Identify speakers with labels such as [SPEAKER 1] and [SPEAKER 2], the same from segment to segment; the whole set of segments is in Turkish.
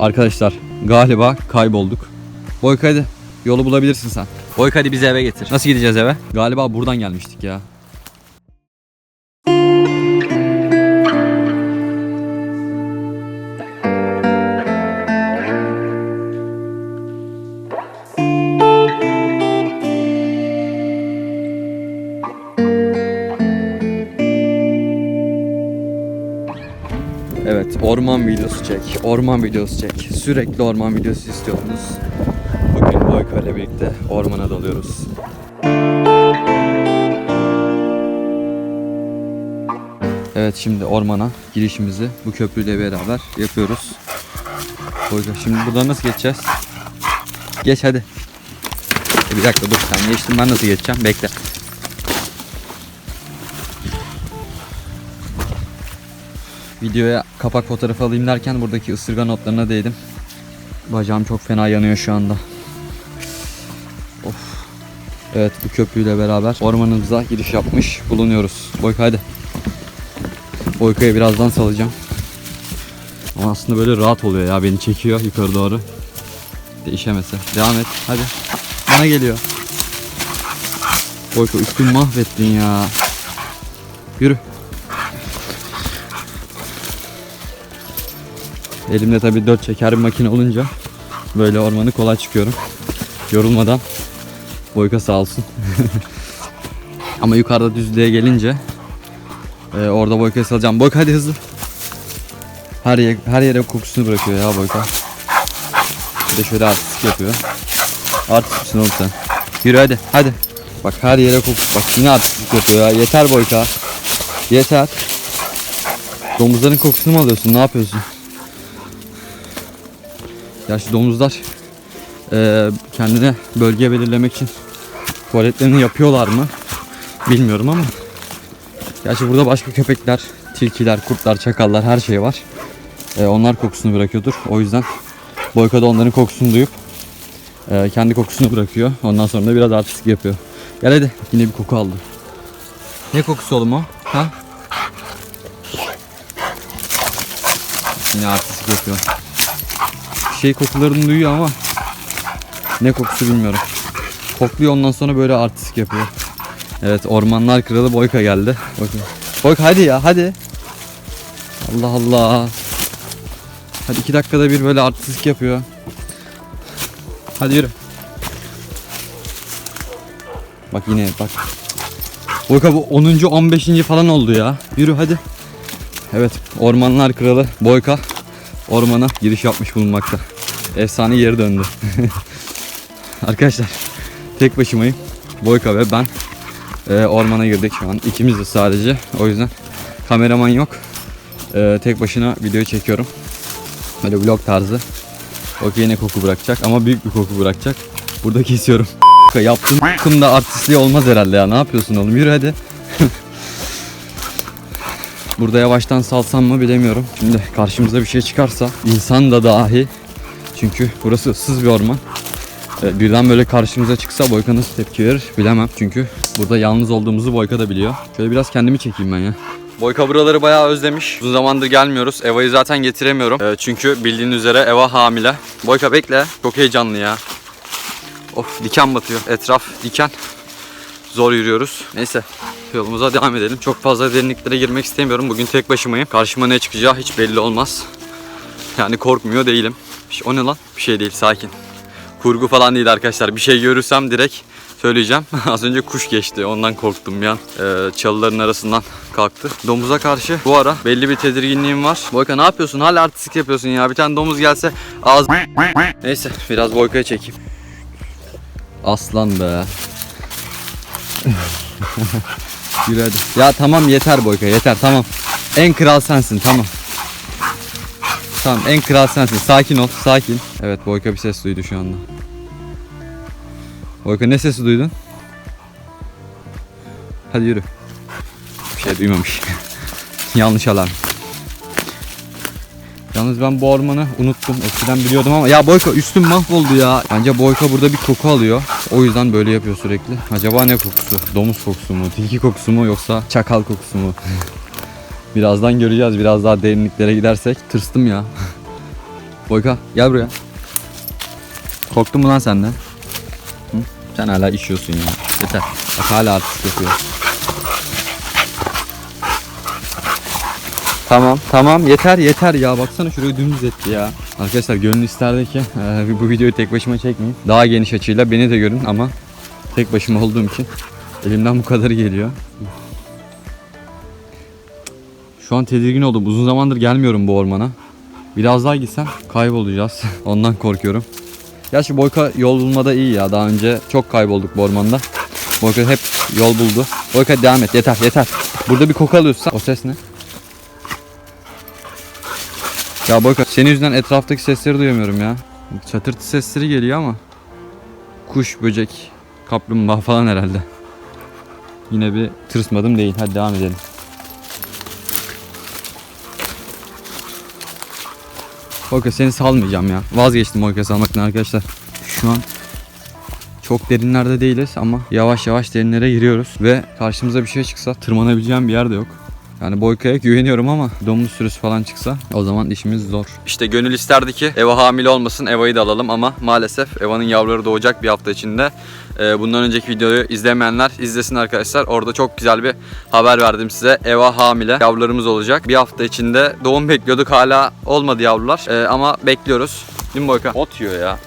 [SPEAKER 1] Arkadaşlar galiba kaybolduk. Boyka hadi yolu bulabilirsin sen. Boyka hadi bizi eve getir. Nasıl gideceğiz eve? Galiba buradan gelmiştik ya. Orman videosu çek. Orman videosu çek. Sürekli orman videosu istiyordunuz. Bugün Boyka ile birlikte ormana dalıyoruz. Evet, şimdi ormana girişimizi bu köprüyle beraber yapıyoruz. Boyka, şimdi buradan nasıl geçeceğiz? Geç hadi. Bir dakika dur sen geçtin ben nasıl geçeceğim? Bekle. Videoya kapak fotoğrafı alayım derken buradaki ısırgan otlarına değdim. Bacağım çok fena yanıyor şu anda. Of. Evet bu köprüyle beraber ormanımıza giriş yapmış bulunuyoruz. Boyka hadi. Boyka'yı birazdan salacağım. Ama aslında böyle rahat oluyor ya beni çekiyor yukarı doğru. Değişemese. Devam et hadi. Bana geliyor. Boyka üstümü mahvettin ya. Yürü. Elimde tabii dört çeker bir makine olunca böyle ormanı kolay çıkıyorum. Yorulmadan. Boyka sağ olsun. Ama yukarıda düzlüğe gelince e, orada Boyka'yı salacağım. Boyka hadi hızlı. Her, yere, her yere kokusunu bırakıyor ya Boyka. Bir de şöyle artistik yapıyor. Artist misin oğlum sen? Yürü hadi hadi. Bak her yere kokus. Bak yine artistik yapıyor ya. Yeter Boyka. Yeter. Domuzların kokusunu mu alıyorsun? Ne yapıyorsun? Gerçi domuzlar eee, kendine bölge belirlemek için tuvaletlerini yapıyorlar mı? Bilmiyorum ama. Gerçi burada başka köpekler, tilkiler, kurtlar, çakallar her şey var. Eee, onlar kokusunu bırakıyordur. O yüzden Boyka da onların kokusunu duyup eee, kendi kokusunu bırakıyor. Ondan sonra da biraz artistik yapıyor. Gel hadi. Yine bir koku aldı. Ne kokusu oğlum o? Ha? Yine artistik yapıyor şey kokularını duyuyor ama ne kokusu bilmiyorum. Kokluyor ondan sonra böyle artistik yapıyor. Evet ormanlar kralı Boyka geldi. Bakın. Boyka hadi ya hadi. Allah Allah. Hadi iki dakikada bir böyle artistik yapıyor. Hadi yürü. Bak yine bak. Boyka bu 10. 15. falan oldu ya. Yürü hadi. Evet ormanlar kralı Boyka ormana giriş yapmış bulunmakta. Efsane geri döndü. Arkadaşlar tek başımayım. Boyka ve ben e, ormana girdik şu an. İkimiz de sadece. O yüzden kameraman yok. E, tek başına video çekiyorum. Böyle vlog tarzı. Okey yine koku bırakacak ama büyük bir koku bırakacak. Burada kesiyorum. Yaptığın kokumda artistliği olmaz herhalde ya. Ne yapıyorsun oğlum? Yürü hadi. Burada yavaştan salsam mı bilemiyorum. Şimdi karşımıza bir şey çıkarsa insan da dahi çünkü burası ıssız bir orman. Ee, Birden böyle karşımıza çıksa Boyka nasıl tepki verir bilemem. Çünkü burada yalnız olduğumuzu Boyka da biliyor. Şöyle biraz kendimi çekeyim ben ya. Boyka buraları bayağı özlemiş. Uzun zamandır gelmiyoruz. Eva'yı zaten getiremiyorum. Ee, çünkü bildiğin üzere Eva hamile. Boyka bekle. Çok heyecanlı ya. Of diken batıyor. Etraf diken. Zor yürüyoruz. Neyse yolumuza devam edelim. Çok fazla derinliklere girmek istemiyorum. Bugün tek başımayım. Karşıma ne çıkacağı hiç belli olmaz. Yani korkmuyor değilim. O ne lan? Bir şey değil sakin. Kurgu falan değil arkadaşlar. Bir şey görürsem direkt söyleyeceğim. Az önce kuş geçti. Ondan korktum bir an. Ee, çalıların arasından kalktı. Domuza karşı bu ara belli bir tedirginliğim var. Boyka ne yapıyorsun? Hala artistik yapıyorsun ya. Bir tane domuz gelse ağız... Neyse biraz Boyka'ya çekeyim. Aslan be. Yürü hadi. Ya tamam yeter Boyka yeter tamam. En kral sensin tamam. Tamam en kral sensin. Sakin ol sakin. Evet Boyka bir ses duydu şu anda. Boyka ne sesi duydun? Hadi yürü. Bir şey duymamış. Yanlış alarm. Yalnız ben bu ormanı unuttum. Eskiden biliyordum ama ya Boyka üstüm mahvoldu ya. Bence Boyka burada bir koku alıyor. O yüzden böyle yapıyor sürekli. Acaba ne kokusu? Domuz kokusu mu? Tilki kokusu mu? Yoksa çakal kokusu mu? Birazdan göreceğiz. Biraz daha derinliklere gidersek. Tırstım ya. Boyka gel buraya. Korktun mu lan senden? Hı? Sen hala işiyorsun ya. Yeter. Bak hala artist yapıyor. Tamam tamam yeter yeter ya baksana şurayı dümdüz etti ya. Arkadaşlar gönül isterdi ki e, bu videoyu tek başıma çekmeyeyim. Daha geniş açıyla beni de görün ama tek başıma olduğum için elimden bu kadarı geliyor. Şu an tedirgin oldum. Uzun zamandır gelmiyorum bu ormana. Biraz daha gitsem kaybolacağız. Ondan korkuyorum. Gerçi Boyka yol bulmada iyi ya. Daha önce çok kaybolduk bu ormanda. Boyka hep yol buldu. Boyka devam et. Yeter yeter. Burada bir koku alıyorsun. O ses ne? Ya Boyka senin yüzünden etraftaki sesleri duyamıyorum ya. Çatırtı sesleri geliyor ama. Kuş, böcek, kaplumbağa falan herhalde. Yine bir tırsmadım değil. Hadi devam edelim. Boyka seni salmayacağım ya. Vazgeçtim Boyka salmaktan arkadaşlar. Şu an çok derinlerde değiliz ama yavaş yavaş derinlere giriyoruz. Ve karşımıza bir şey çıksa tırmanabileceğim bir yer de yok. Yani Boyka'ya güveniyorum ama domuz sürüsü falan çıksa o zaman işimiz zor. İşte gönül isterdi ki Eva hamile olmasın Eva'yı da alalım ama maalesef Eva'nın yavruları doğacak bir hafta içinde. Ee, bundan önceki videoyu izlemeyenler izlesin arkadaşlar. Orada çok güzel bir haber verdim size. Eva hamile yavrularımız olacak. Bir hafta içinde doğum bekliyorduk hala olmadı yavrular Ee, ama bekliyoruz. Değil mi Boyka? Ot yiyor ya.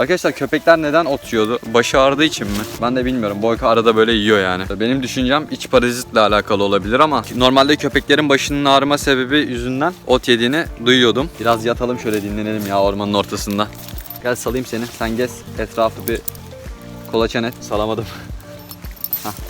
[SPEAKER 1] Arkadaşlar köpekler neden ot yiyordu? Başı ağrıdığı için mi? Ben de bilmiyorum. Boyka arada böyle yiyor yani. Benim düşüncem iç parazitle alakalı olabilir ama normalde köpeklerin başının ağrıma sebebi yüzünden ot yediğini duyuyordum. Biraz yatalım şöyle dinlenelim ya ormanın ortasında. Gel salayım seni. Sen gez etrafı bir kolaçan et. Salamadım.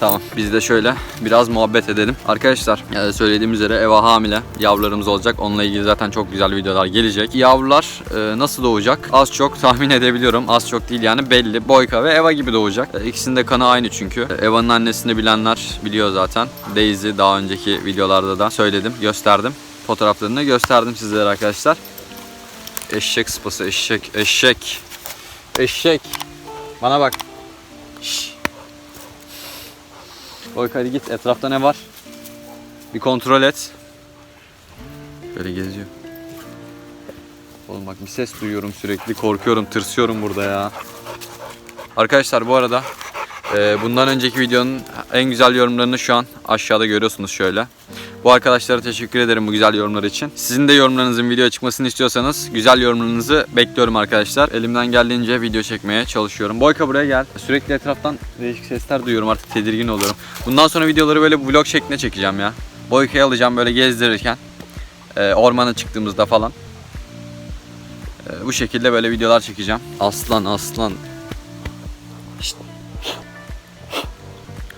[SPEAKER 1] Tamam biz de şöyle biraz muhabbet edelim. Arkadaşlar e, söylediğim üzere Eva hamile yavrularımız olacak. Onunla ilgili zaten çok güzel videolar gelecek. Yavrular e, nasıl doğacak? Az çok tahmin edebiliyorum. Az çok değil yani belli. Boyka ve Eva gibi doğacak. E, ikisinin de kanı aynı çünkü. E, Eva'nın annesini bilenler biliyor zaten. Daisy daha önceki videolarda da söyledim, gösterdim. Fotoğraflarını gösterdim sizlere arkadaşlar. Eşek sıpası, eşek, eşek. Eşek. Bana bak. Şşş. Boyka hadi git etrafta ne var? Bir kontrol et. Böyle geziyor. Oğlum bak bir ses duyuyorum sürekli korkuyorum tırsıyorum burada ya. Arkadaşlar bu arada e, bundan önceki videonun en güzel yorumlarını şu an aşağıda görüyorsunuz şöyle. Bu arkadaşlara teşekkür ederim bu güzel yorumlar için. Sizin de yorumlarınızın videoya çıkmasını istiyorsanız güzel yorumlarınızı bekliyorum arkadaşlar. Elimden geldiğince video çekmeye çalışıyorum. Boyka buraya gel. Sürekli etraftan değişik sesler duyuyorum artık tedirgin oluyorum. Bundan sonra videoları böyle vlog şeklinde çekeceğim ya. Boyka'yı alacağım böyle gezdirirken. e, ormana çıktığımızda falan. E, bu şekilde böyle videolar çekeceğim. Aslan aslan. Şşt.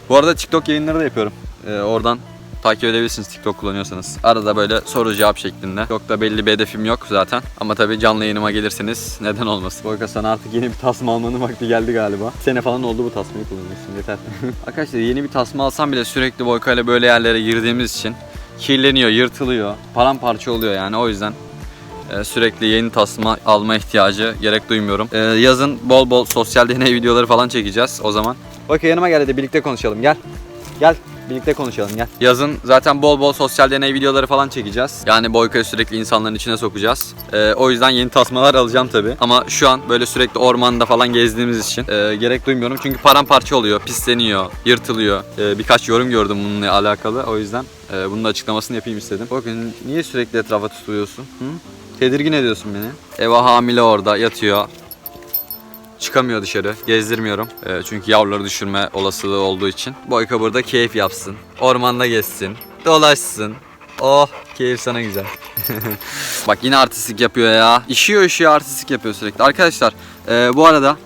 [SPEAKER 1] Bu arada TikTok yayınları da yapıyorum. E, oradan takip edebilirsiniz TikTok kullanıyorsanız. Arada böyle soru cevap şeklinde. Çok da belli bir hedefim yok zaten. Ama tabii canlı yayınıma gelirseniz neden olmasın. Boyka sana artık yeni bir tasma almanın vakti geldi galiba. Sene falan oldu bu tasmayı kullanıyorsun yeter. Arkadaşlar yeni bir tasma alsam bile sürekli Boyka ile böyle yerlere girdiğimiz için kirleniyor, yırtılıyor, paramparça oluyor yani o yüzden e, sürekli yeni tasma alma ihtiyacı gerek duymuyorum. E, yazın bol bol sosyal deney videoları falan çekeceğiz o zaman. Boyka yanıma gel hadi birlikte konuşalım gel. Gel. Birlikte konuşalım gel. Yazın zaten bol bol sosyal deney videoları falan çekeceğiz. Yani Boyka'yı sürekli insanların içine sokacağız. Ee, o yüzden yeni tasmalar alacağım tabi. Ama şu an böyle sürekli ormanda falan gezdiğimiz için e, gerek duymuyorum. Çünkü paramparça oluyor, pisleniyor, yırtılıyor. E, birkaç yorum gördüm bununla alakalı. O yüzden e, bunun açıklamasını yapayım istedim. Bakın niye sürekli etrafa tutuluyorsun? Hı? Tedirgin ediyorsun beni. Eva hamile orada yatıyor. Çıkamıyor dışarı. Gezdirmiyorum. Ee, çünkü yavruları düşürme olasılığı olduğu için. Boyka burada keyif yapsın. Ormanda gezsin. Dolaşsın. Oh keyif sana güzel. Bak yine artistik yapıyor ya. İşiyor işiyor artistik yapıyor sürekli. Arkadaşlar e, bu arada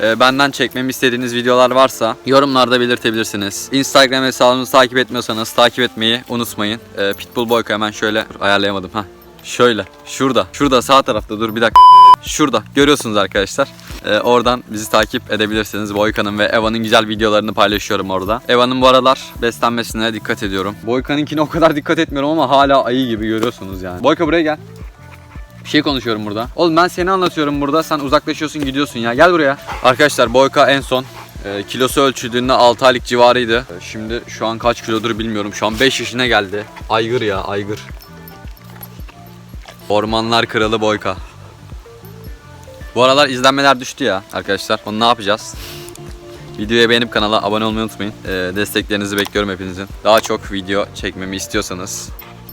[SPEAKER 1] e, benden çekmemi istediğiniz videolar varsa yorumlarda belirtebilirsiniz. Instagram hesabımızı takip etmiyorsanız takip etmeyi unutmayın. E, Pitbull Boyka hemen şöyle ayarlayamadım ha. Şöyle şurada şurada sağ tarafta dur bir dakika. Şurada görüyorsunuz arkadaşlar. Ee, oradan bizi takip edebilirsiniz. Boyka'nın ve Eva'nın güzel videolarını paylaşıyorum orada. Eva'nın bu aralar beslenmesine dikkat ediyorum. Boyka'nınkine o kadar dikkat etmiyorum ama hala ayı gibi görüyorsunuz yani. Boyka buraya gel. Bir şey konuşuyorum burada. Oğlum ben seni anlatıyorum burada. Sen uzaklaşıyorsun gidiyorsun ya. Gel buraya. Arkadaşlar Boyka en son e, kilosu ölçüldüğünde 6 aylık civarıydı. E, şimdi şu an kaç kilodur bilmiyorum. Şu an 5 yaşına geldi. Aygır ya aygır. Ormanlar kralı Boyka. Bu aralar izlenmeler düştü ya arkadaşlar. Onu ne yapacağız? Videoyu beğenip kanala abone olmayı unutmayın. Ee, desteklerinizi bekliyorum hepinizin. Daha çok video çekmemi istiyorsanız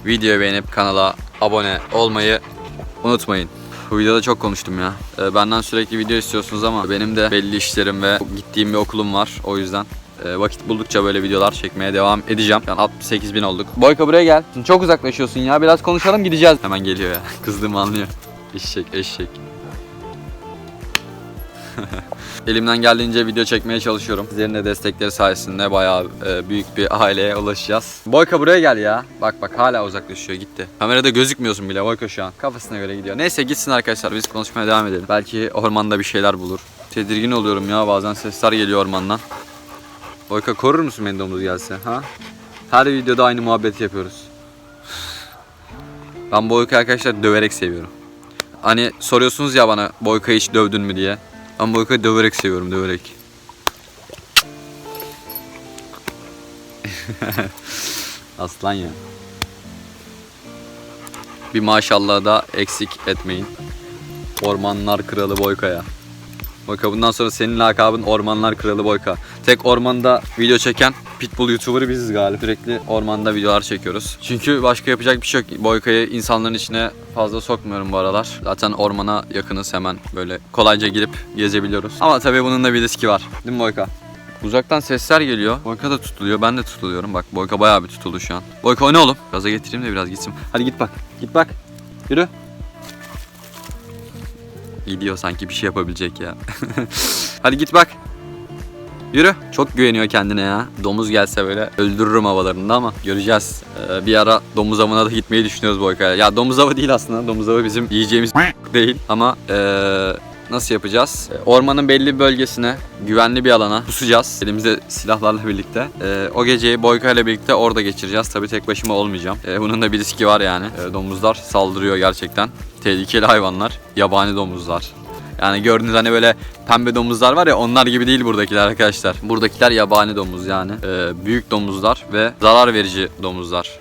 [SPEAKER 1] videoyu beğenip kanala abone olmayı unutmayın. Bu videoda çok konuştum ya. Ee, benden sürekli video istiyorsunuz ama benim de belli işlerim ve gittiğim bir okulum var. O yüzden e, vakit buldukça böyle videolar çekmeye devam edeceğim. Yani 68 bin olduk. Boyka buraya gel. Çok uzaklaşıyorsun ya. Biraz konuşalım gideceğiz. Hemen geliyor ya. Kızdığımı anlıyor. Eşek eşek. Elimden geldiğince video çekmeye çalışıyorum. Sizlerin de destekleri sayesinde bayağı e, büyük bir aileye ulaşacağız. Boyka buraya gel ya. Bak bak hala uzaklaşıyor gitti. Kamerada gözükmüyorsun bile Boyka şu an. Kafasına göre gidiyor. Neyse gitsin arkadaşlar biz konuşmaya devam edelim. Belki ormanda bir şeyler bulur. Tedirgin oluyorum ya bazen sesler geliyor ormandan. Boyka korur musun beni domuz gelse ha? Her videoda aynı muhabbeti yapıyoruz. Ben Boyka arkadaşlar döverek seviyorum. Hani soruyorsunuz ya bana Boyka'yı hiç dövdün mü diye. Ben Boyka'yı döverek seviyorum döverek. Aslan ya. Bir maşallah da eksik etmeyin. Ormanlar Kralı Boyka'ya. Boyka bundan sonra senin lakabın Ormanlar Kralı Boyka. Tek ormanda video çeken Pitbull YouTuber'ı biziz galiba. Sürekli ormanda videolar çekiyoruz. Çünkü başka yapacak bir şey yok. Boyka'yı insanların içine fazla sokmuyorum bu aralar. Zaten ormana yakınız hemen böyle kolayca girip gezebiliyoruz. Ama tabii bunun da bir riski var. Değil mi Boyka? Uzaktan sesler geliyor. Boyka da tutuluyor. Ben de tutuluyorum. Bak Boyka bayağı bir tutuldu şu an. Boyka o ne oğlum? Gaza getireyim de biraz gitsin. Hadi git bak. Git bak. Yürü. Gidiyor sanki bir şey yapabilecek ya. Hadi git bak. Yürü. Çok güveniyor kendine ya. Domuz gelse böyle öldürürüm havalarında ama göreceğiz. Ee, bir ara domuz avına da gitmeyi düşünüyoruz Boyka'ya. Ya domuz avı değil aslında. Domuz avı bizim yiyeceğimiz değil. Ama ee, nasıl yapacağız? Ee, Ormanın belli bir bölgesine, güvenli bir alana pusacağız. Elimizde silahlarla birlikte. Ee, o geceyi Boyka ile birlikte orada geçireceğiz. Tabii tek başıma olmayacağım. Ee, bunun da bir riski var yani. Ee, domuzlar saldırıyor gerçekten. Tehlikeli hayvanlar. Yabani domuzlar. Yani gördüğünüz hani böyle pembe domuzlar var ya onlar gibi değil buradakiler arkadaşlar. Buradakiler yabani domuz yani. Ee, büyük domuzlar ve zarar verici domuzlar.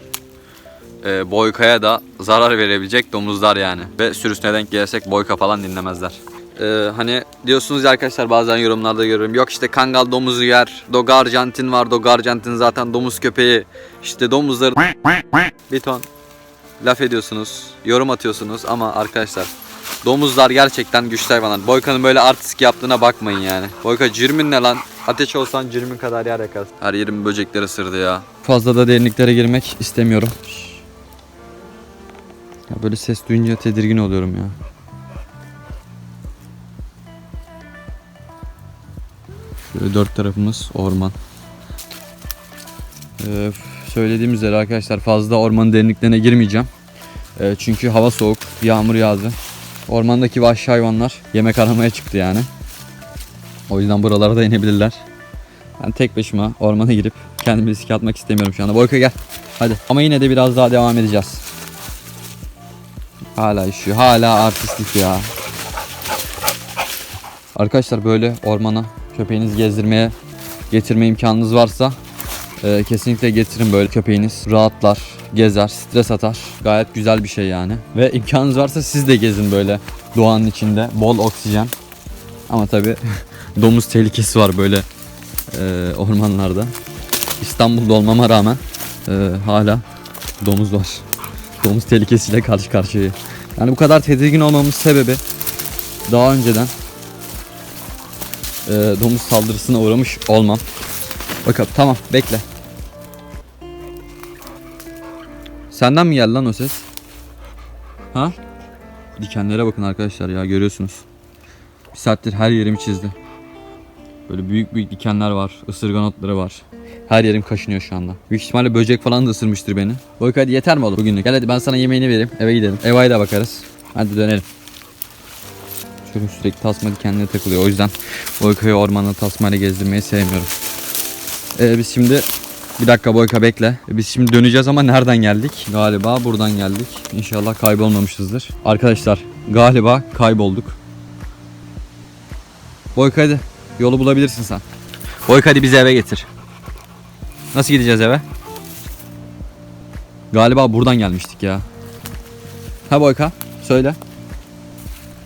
[SPEAKER 1] Ee, boykaya da zarar verebilecek domuzlar yani. Ve sürüsüne denk gelirsek boyka falan dinlemezler. Ee, hani diyorsunuz ya arkadaşlar bazen yorumlarda görüyorum. Yok işte kangal domuzu yer. Dogo Arjantin var. Dogo Arjantin zaten domuz köpeği. İşte domuzları bir ton laf ediyorsunuz. Yorum atıyorsunuz ama arkadaşlar Domuzlar gerçekten güçlü hayvanlar. Boyka'nın böyle artistik yaptığına bakmayın yani. Boyka cürmün ne lan? Ateş olsan cürmün kadar yer yakarsın. Her yerim böcekler ısırdı ya. Fazla da derinliklere girmek istemiyorum. Ya böyle ses duyunca tedirgin oluyorum ya. Şöyle dört tarafımız orman. Ee, söylediğim üzere arkadaşlar fazla ormanın derinliklerine girmeyeceğim. Ee, çünkü hava soğuk, yağmur yağdı. Ormandaki vahşi hayvanlar yemek aramaya çıktı yani. O yüzden buralara da inebilirler. Ben tek başıma ormana girip kendimi riske atmak istemiyorum şu anda. Boyka gel. Hadi. Ama yine de biraz daha devam edeceğiz. Hala işiyor. Hala artistlik ya. Arkadaşlar böyle ormana köpeğinizi gezdirmeye getirme imkanınız varsa e, kesinlikle getirin böyle köpeğiniz. Rahatlar, gezer, stres atar. Gayet güzel bir şey yani. Ve imkanınız varsa siz de gezin böyle doğanın içinde. Bol oksijen. Ama tabi domuz tehlikesi var böyle e, ormanlarda. İstanbul'da olmama rağmen e, hala domuz var. Domuz tehlikesiyle karşı karşıyayım. Yani bu kadar tedirgin olmamın sebebi daha önceden e, domuz saldırısına uğramış olmam. Bakalım tamam bekle. Senden mi geldi lan o ses? Ha? Dikenlere bakın arkadaşlar ya görüyorsunuz. Bir saattir her yerimi çizdi. Böyle büyük büyük dikenler var. ısırgan otları var. Her yerim kaşınıyor şu anda. Büyük ihtimalle böcek falan da ısırmıştır beni. Boyka hadi yeter mi oğlum bugünlük? Gel hadi ben sana yemeğini vereyim. Eve gidelim. Eva'ya da bakarız. Hadi dönelim. Çocuğum sürekli tasma dikenlere takılıyor. O yüzden Boyka'yı ormanda tasmayla gezdirmeyi sevmiyorum. Ee, biz şimdi bir dakika Boyka bekle. Biz şimdi döneceğiz ama nereden geldik? Galiba buradan geldik. İnşallah kaybolmamışızdır. Arkadaşlar galiba kaybolduk. Boyka hadi. Yolu bulabilirsin sen. Boyka hadi bizi eve getir. Nasıl gideceğiz eve? Galiba buradan gelmiştik ya. Ha Boyka söyle.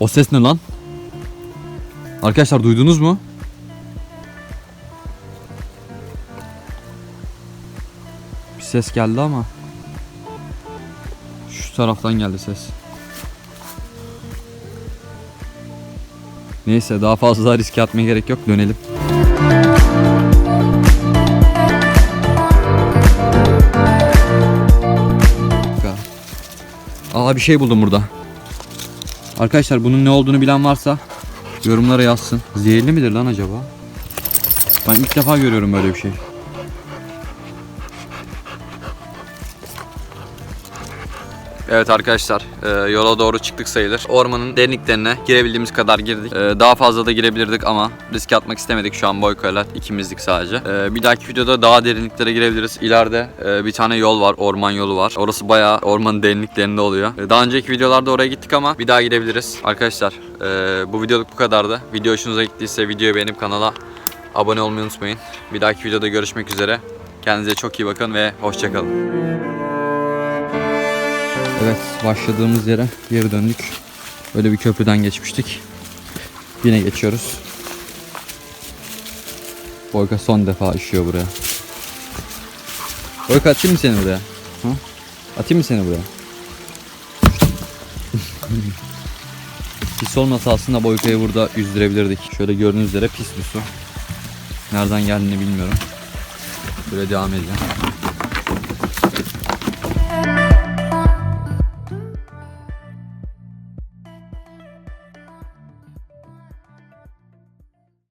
[SPEAKER 1] O ses ne lan? Arkadaşlar duydunuz mu? Ses geldi ama şu taraftan geldi ses. Neyse daha fazla riske atmaya gerek yok. Dönelim. Aa bir şey buldum burada. Arkadaşlar bunun ne olduğunu bilen varsa yorumlara yazsın. Zehirli midir lan acaba? Ben ilk defa görüyorum böyle bir şey. Evet arkadaşlar e, yola doğru çıktık sayılır. Ormanın derinliklerine girebildiğimiz kadar girdik. E, daha fazla da girebilirdik ama riske atmak istemedik şu an Boyko'yla ikimizdik sadece. E, bir dahaki videoda daha derinliklere girebiliriz. İleride e, bir tane yol var orman yolu var. Orası bayağı ormanın derinliklerinde oluyor. E, daha önceki videolarda oraya gittik ama bir daha girebiliriz. Arkadaşlar e, bu videoluk bu kadardı. Video hoşunuza gittiyse videoyu beğenip kanala abone olmayı unutmayın. Bir dahaki videoda görüşmek üzere. Kendinize çok iyi bakın ve hoşçakalın. Evet başladığımız yere geri döndük. Böyle bir köprüden geçmiştik. Yine geçiyoruz. Boyka son defa işiyor buraya. Boyka atayım mı seni buraya? Ha? Atayım mı seni buraya? pis olmasa aslında Boyka'yı burada yüzdürebilirdik. Şöyle gördüğünüz üzere pis bir su. Nereden geldiğini bilmiyorum. Böyle devam edeceğim.